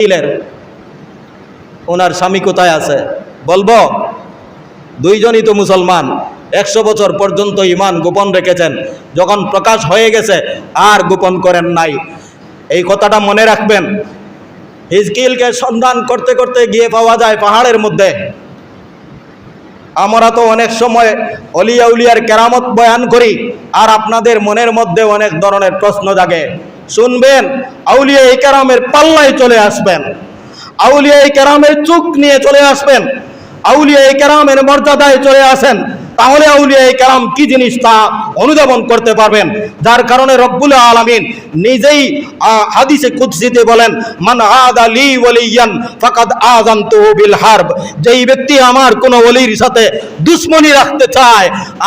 ইসরায়েলের ওনার স্বামী কোথায় আছে? বলব? দুইজনই তো মুসলমান। একশো বছর পর্যন্ত ইমান গোপন রেখেছেন। যখন প্রকাশ হয়ে গেছে, আর গোপন করেন নাই। এই কথাটা মনে রাখবেন। হিজকিলকে সন্ধান করতে করতে গিয়ে পাওয়া যায় পাহাড়ের মধ্যে। আমরা তো অনেক সময় অলিয়া উলিয়ার কেরামত বয়ান করি, আর আপনাদের মনের মধ্যে অনেক ধরনের প্রশ্ন জাগে। শুনবেন, আউলিয়া এই কেরামের পাল্লায় চলে আসবেন। আউলিয়া এই কেরামের চুক নিয়ে চলে আসবেন। আউলিয়া এই কেরামের মর্যাদায় চলে আসেন। তাহলে আউলিয়া এই কেরাম কি জিনিস তা অনুধাবন করতে পারবেন। যার কারণে রব্বুল আলামিন নিজেই হাদিসে কুদসিতে বলেন, মান আদা লি ওয়ালিয়ান ফাকাদ আযানতুহু বিল হার্ব। যেই ব্যক্তি আমার কোনো ওলির সাথে দুশ্মনী রাখতে চায়,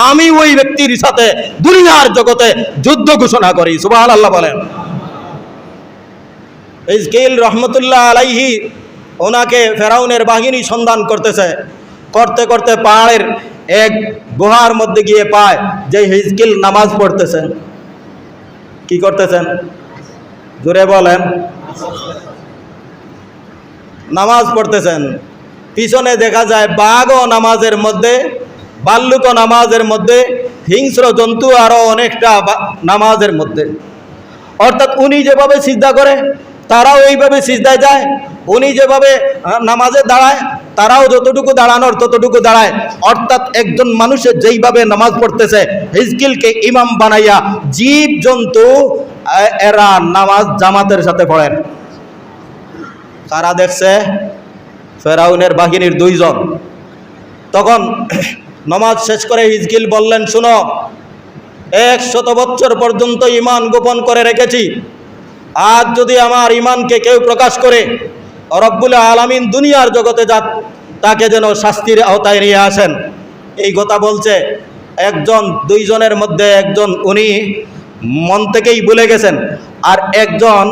আমি ওই ব্যক্তির সাথে দুনিয়ার জগতে যুদ্ধ ঘোষণা করি। সুবহানাল্লাহ বলেন। ইসকিল রহমতুল্লাহ আলাইহি ওনাকে ফেরাউনের বাহিনী সন্ধান করতেছে। করতে করতে পাহাড়ের এক গুহার মধ্যে গিয়ে পায় যে হিজকিল নামাজ পড়তেছেন। কি করতেছেন? জোরে বলেন। নামাজ পড়তেছেন। পিছনে দেখা যায় বাঘও নামাজের মধ্যে বাল্লুকও নামাজের মধ্যে, হিংস্র জন্তু আরও অনেকটা নামাজের মধ্যে। অর্থাৎ উনি যেভাবে সিজদা করে তারাও এইভাবে সিজদায় যায়, উনি যেভাবে নামাজে দাঁড়ায়, তারাও যতটুকু দাঁড়ানোর ততটুকু দাঁড়ায়। অর্থাৎ একজন মানুষের যেইভাবে নামাজ পড়তেছে, হিজকিলকে ইমাম বানাইয়া জীব জন্তু এরা নামাজ জামাতের সাথে পড়েন কারা দেখছে, ফেরাউনের বাহিনীর দুইজন। তখন নমাজ শেষ করে হিজকিল বললেন, শুনো এক শত বছর পর্যন্ত ইমান গোপন করে রেখেছি। আজ যদি আমার ইমানকে কেউ প্রকাশ করে, রব্বুল আলামিন দুনিয়ার জগতে যা তাকে যেন শাস্তির আওতায় নিয়ে আসেন। এই কথা বলছে একজন, দুইজনের মধ্যে একজন উনি মন থেকেই ভুলে গেছেন। আর একজন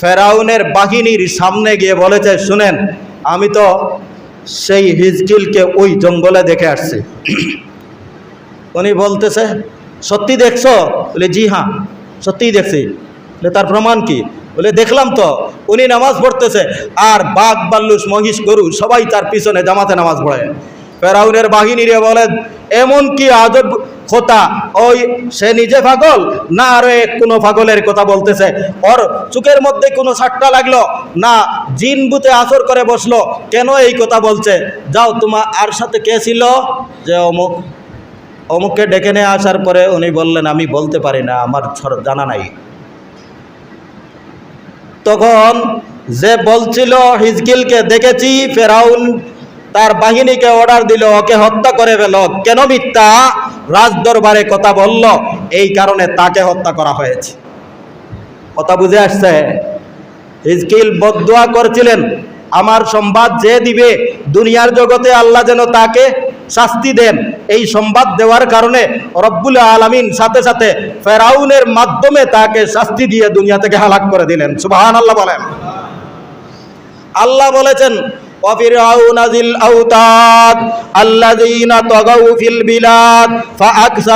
ফেরাউনের বাহিনীর সামনে গিয়ে বলেছে, শুনেন, আমি তো সেই হিজকিলকে ওই জঙ্গলে দেখে আসছি। উনি বলতেছে, সত্যি দেখছ? বলে, জি হ্যাঁ সত্যিই দেখছি। তার প্রমাণ কি? বলে, দেখলাম তো, উনি নামাজ পড়তেছে আর বাঘ, বাল্লুস, মহিষ, গরু সবাই তার পিছনে জামাতে নামাজ পড়ে। ফেরাউনের বাহিনীরে বলে, এমন কি আজব কথা? ওই সে নিজে পাগল? না আরও কোনো পাগলের কথা বলতেছে। ওর চুকের মধ্যে কোনো সাট্টা লাগল? না, জিন বুতে আসর করে বসল। কেন এই কথা বলছে? যাও, তোমার আর সাথে কে ছিল? যে অমুক, অমুককে ডেকে নিয়ে আসার পরে উনি বললেন, আমি বলতে পারি না, আমার জানা নাই। তখন যে বলছিল, হিজকিলকে দেখেছি, ফেরাউন তার বাহিনীকে অর্ডার দিল, ওকে হত্যা করে ফেল। কেন মিথ্যা? রাজ দরবারে কথা বলল, এই কারণে তাকে হত্যা করা হয়েছে। কথা বুঝে আসছে? হিজকিল বদুয়া করছিলেন, আমার সংবাদ যে দিবে, দুনিয়ার জগতে আল্লাহ যেন তাকে শাস্তি দেন এই সংবাদ দেওয়ার কারণে রব্বুল আলামিন সাথে সাথে ফেরাউনের মাধ্যমে তাকে শাস্তি দিয়ে দুনিয়া থেকে হালাক করে দিলেন সুবাহান আল্লাহ বলেন আল্লাহ বলেছেন وفرعون ذي الأوتاد الذين طغوا في البلاد فأكثر